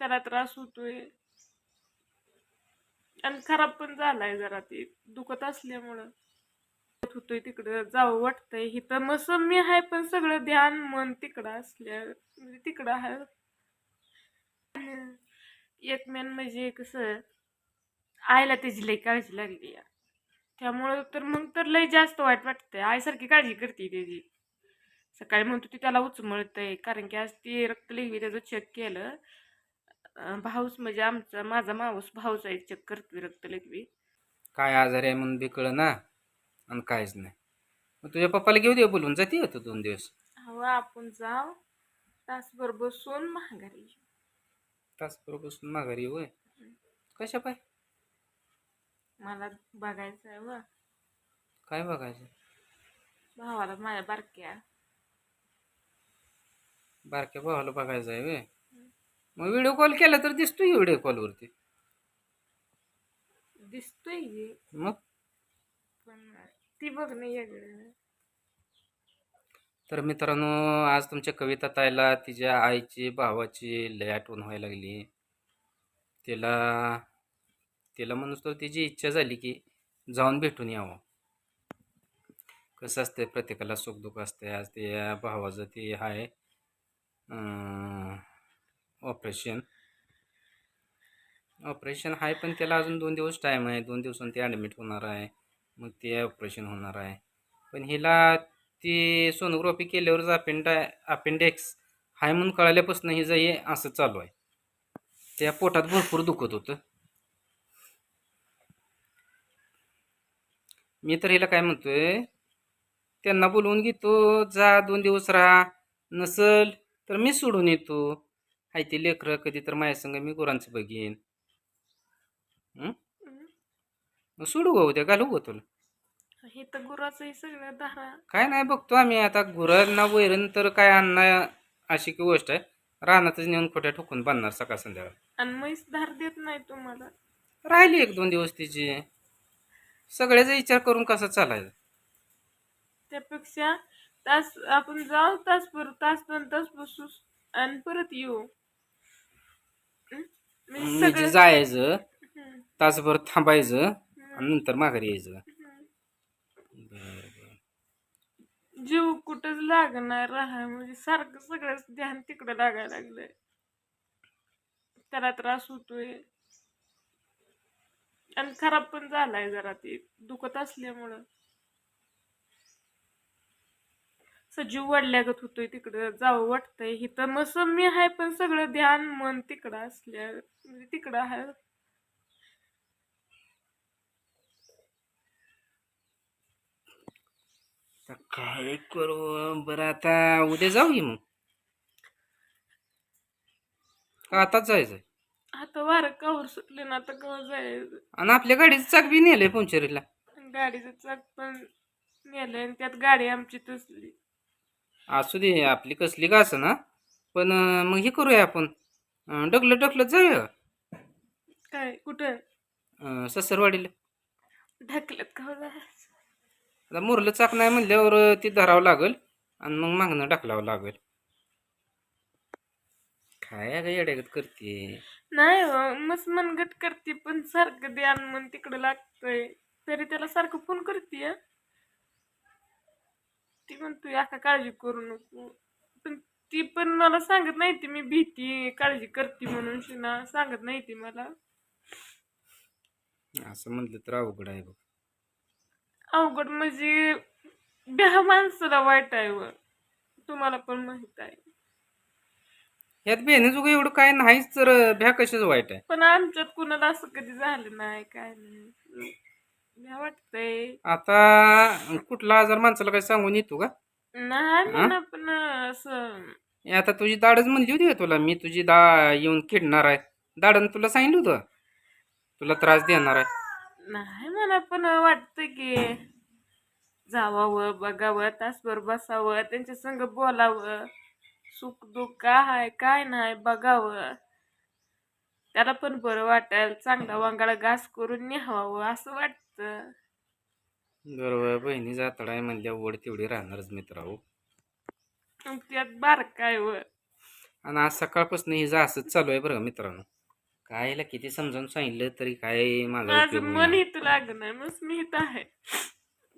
त्याला त्रास होतोय. आणि खराब पण झालाय जरा ते दुखत असल्यामुळं. होतोय तिकडं जावं वाटतंय. इथं मग सम्य आहे पण सगळं ध्यान मन तिकडं असल्या म्हणजे तिकडं आहे. एक मेन म्हणजे कसं आईला त्याची लई काळजी लागली या. त्यामुळं तर मग तर लई जास्त वाईट वाटतंय. आईसारखी काळजी करते त्याची. सकाळी म्हणतो ती त्याला उचमळतंय कारण की आज ती रक्त लिहिली त्याचं चेक केलं. अं, भाऊस म्हणजे आमचा माझा माऊस भाऊच आहे चेक करतोय रक्तलेवी काय आजार आहे म्हणून बी कळ ना? आणि काहीच नाही. मग तुझ्या पप्पाला घेऊ दे बोलून जाते होतं दोन दिवस? हवं आपण जाऊ. तासभर बसून महागारी येऊ. तासभर बसून माघारी होय? कशा पाय? मला बघायचं आहे व. काय बघायचं भावाला माझ्या बारक्या. बारक्या भावाला बघायचं आहे व्हय मग व्हिडिओ कॉल केला तर दिसतोय व्हिडिओ कॉलवरती दिसतोय की, मग? पण ती बघ नाही वेगळं. तर मित्रांनो आज तुमच्या कविता ताईला तिच्या आईची भावाची लय आठवण व्हायला लागली. तिला तिला म्हणून तर तिची इच्छा झाली की जाऊन भेटून यावं. कसं असते प्रत्येकाला सुखदुःख असते आज ते भावाचं ते आहे ऑपरेशन. ऑपरेशन आहे पण त्याला अजून दोन दिवस टाईम आहे. दोन दिवसांनी ते ॲडमिट होणार आहे. मग ते ऑपरेशन होणार आहे. पण हिला ती सोनोग्राफी केल्यावरच अपेंडा अपेंडेक्स हाय म्हणून कळाल्यापासून हिचं हे असं चालू आहे. त्या पोटात भरपूर दुखत होतं. मी तर हिला काय म्हणतोय त्यांना बोलवून घेतो जा दोन दिवस राहा. नसल तर मी सोडून येतो. हाय ते लेकरं कधी तर माझ्या संग मी गुरांचं बघीन? मग सोडू गं उद्या घालू गं तुला. हे तर गुराचं हे सगळं धारा. काय नाही बघतो आम्ही. आता गुरांना वैरण तर काय आणणं अशी की गोष्ट आहे. रानातच नेऊन खोट्या ठोकून बांधणार सकाळ संध्याकाळ. आणि म्हैस धार देत नाही तुम्हाला. राहिली एक दोन दिवस तिची. सगळ्याचा विचार करून कसा चालायचा? त्यापेक्षा तास आपण जाऊ तासभर तास दोन तास बसू आणि परत येऊ? म्हणजे सगळं जायचं तासभर थांबायचं आणि नंतर माघारी यायचं. जीव कुठंच लागणार राहा म्हणजे सारखं सगळं ध्यान तिकडं लागायला लागलंय. त्याला त्रास होतोय. आणि खराब पण झालाय जरा ते दुखत असल्यामुळं. सजीव वाढल्यागत होतोय तिकडं जावं वाटतंय इथं मग सम्य आहे पण सगळं ध्यान मन तिकडं असल्या म्हणजे तिकडं आहे काय करू? बरं आता उद्या जाऊ की मग? आताच जायचं आता वारं कवर सुटले ना आता कवर जायचं. आणि आपल्या गाडीचं चाक बी नेलंय पंचरीला. गाडीचं चाक पण नेलंय आणि त्यात गाडी आमची तसली. असू दे आपली कसली का असं ना? पण मग हे करूया आपण. डगलं डगलं जाऊया? काय कुठं? अं, ससरवाडीला. ढकलत आता मुरलं चाक नाही म्हणल्यावर ती धरावं लागेल आणि मग मागणं टाकलावं लागेल. काय अगं येड्यागत करते? नाही हो, मस्त मनगट करते पण सारखं ध्यान मन तिकडं लागतंय. तरी त्याला सारखं फोन करते ती म्हणतोय आका काळजी करू नको. पण ती पण मला सांगत नाही ती मी भीती काळजी करते म्हणून शिना सांगत नाही ती मला. असं म्हटलं तर अवघड आहे बघ. अवघड म्हणजे ब्या माणसाला वाईट आहे व तुम्हाला पण माहीत आहे. ह्यात बेनेजुग एवढं काय नाहीच तर भ्या कशाच वाईट आहे. पण आमच्यात कुणाला असं कधी झालं नाही काय नाही. वाटतंय. आता कुठला आजार माणसाला काय सांगून येतो का? नाही म्हणा पण असं हे आता तुझी दाडच म्हणली होती का तुला? मी तुझी दा येऊन किडणार आहे. दाडन तुला सांगितलं होतं? तुला त्रास देणार आहे. नाही म्हणा पण वाटतं की जावावं बघावं तासभर बसावं त्यांच्या संग बोलावं. सुख दुःख काय आहे काय नाही बघावं. त्याला पण बरं वाटेल चांगला वांगाळा घास करून न्यावावं असं वाटतं बरोबर बहिणी जातड आहे म्हणल्या ओढ तेवढी राहणारच मित्र हो मग त्यात बारकाय व आणि आज सकाळपासून हिचं असंच चालू आहे बरं का मित्रांनो. कायला किती समजावून सांगितलं तरी काय माझा माझं उपयोग मन नाही. इथं लागत नाही मग मी इथं आहे.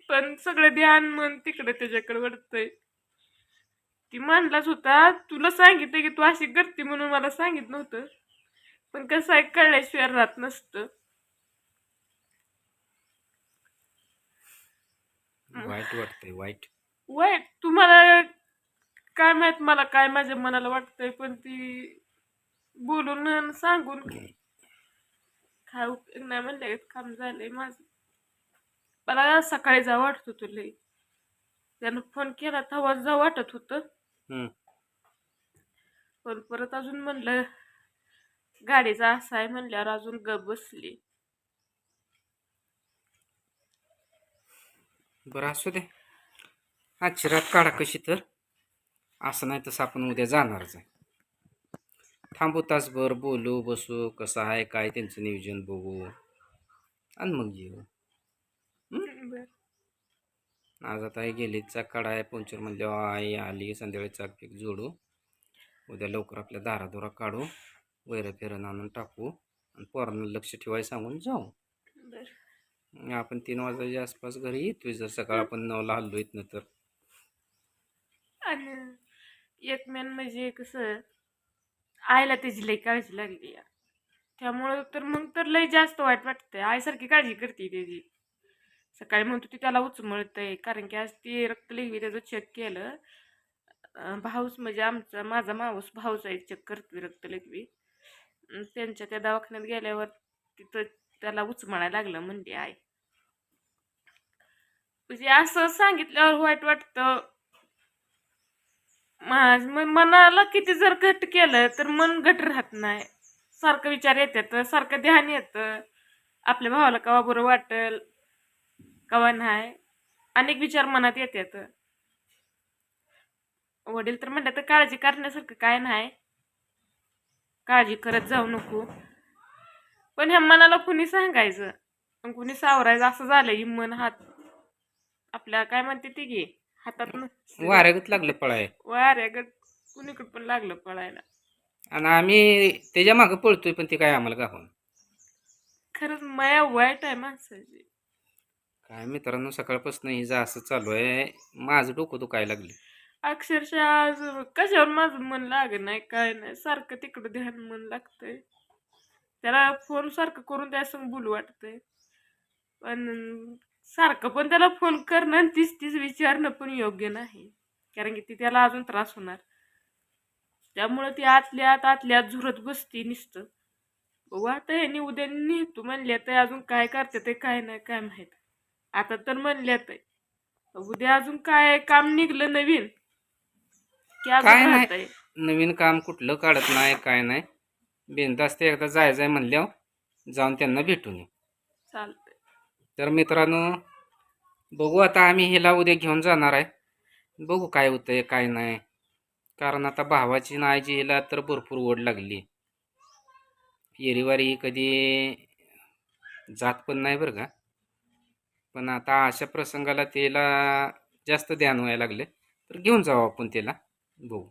पण सगळं ध्यान मन तिकडे त्याच्याकडे वळतंय ती मानलाच होता तुला सांगितलं की तू अशी करते म्हणून मला सांगितलं नव्हतं. पण कसं आहे कळल्याशिवाय राहत नसतं. वाईट वाटतंय वाईट. वाईट? तुम्हाला काय माहीत मला काय माझ्या मनाला वाटतंय पण ती बोलून आणि सांगून काय उपयोग नाही म्हणले काम झालंय माझं. मला सकाळी जा वाटत होतं लई. त्यानं फोन केला तेव्हा जा वाटत होतं. हम्म. पण परत अजून म्हणलं गाडीचा असा आहे म्हणल्यावर अजून गप बसली. बरं असू दे. आजची रात काढा कशी तर. असं नाही तसं आपण उद्या जाणारच आहे थांबू तासभर बोलू बसू कसं आहे काय त्यांचं नियोजन बघू. आणि मग येऊ. आज आता हे गेली चाक काढा आहे पंचर म्हणले आई आली संध्याकाळी चाक पीक जोडू. उद्या लवकर आपल्या दारादोरा काढू वैरं फिरण आणून टाकू. आणि पोरांना लक्ष ठेवायला सांगून जाऊ. बर. आपण तीन वाजायच्या आसपास घरी येतोय. जर सकाळ आपण नऊला हल्लो इथनं तर. आणि एक मेन म्हणजे कसं आईला त्याची लई काळजी लागली या. त्यामुळं तर मग तर लई जास्त वाईट वाटतंय. आईसारखी काळजी करते त्याची सकाळी म्हणतो ती त्याला उचमळतंय. कारण की आज ती रक्त लिहवी त्याचं चेक केलं. भाऊस म्हणजे आमचा माझा माऊस भाऊच आहे चेक करतोय रक्त लिहवी त्यांच्या त्या दवाखान्यात गेल्यावर तिथं त्याला उचमळायला लागलं म्हणजे आई. म्हणजे असं सांगितल्यावर वाईट वाटतं. माझ मनाला किती जर घट केलं तर मन घट राहत नाही. सारखं विचार येतात सारखं ध्यान येतं. आपल्या भावाला कवा बरं वाटेल कवा नाही. अनेक विचार मनात येतात. वडील तर म्हणतात तर काळजी करण्यासारखं काय नाही. काळजी करत जाऊ नको. पण ह्या मनाला कुणी सांगायचं? पण कुणी सावरायचं? असं झालं ही मन हात आपल्या काय म्हणते ती घे हातात वाऱ्यागत लागलं पळाय वाऱ्यागत कुणीकडे पण लागलं पळायला. आणि आम्ही त्याच्या मागं पळतोय पण ते काय आम्हाला गावून खरंच माया वाईट आहे माणसाची. काय मित्रांनो सकाळपासून हिचं असं चालू आहे. माझं डोकं दुखायला लागले अक्षरशः आज कशावर माझं मन लाग नाही काय नाही. सारखं तिकडं ध्यान मन लागतंय. त्याला फोन सारखं करून त्या संग बोलू वाटतंय. पण सारखं पण त्याला फोन करणं आणि तीच तीच विचारणं पण योग्य नाही. कारण की ती त्याला अजून त्रास होणार. त्यामुळं ती आतल्या आत आतल्या आत झुरत बसती नुसतं. बघू आता ह्यानी उद्या नेतो म्हणले तर अजून काय करते ते काय नाही काय माहीत. आता तर म्हणल्यात उद्या अजून काय काम निघलं नवीन? की अजून काय नाही. राहतंय. नवीन काम कुठलं काढत नाही काय नाही. बिनधास्त एकदा जायचं आहे म्हणल्यावर जाऊन त्यांना भेटून येऊ चालतंय. तर मित्रांनो बघू आता आम्ही हिला उद्या घेऊन जाणार आहे. बघू काय होतंय काय नाही. कारण आता भावाची आणि आईची हिला तर भरपूर ओढ लागली. येरीवारी कधी जात पण नाही बरं का. पण आता अशा प्रसंगाला तिला जास्त ध्यान व्हायला लागले तर घेऊन जाऊ आपण तिला. बघू.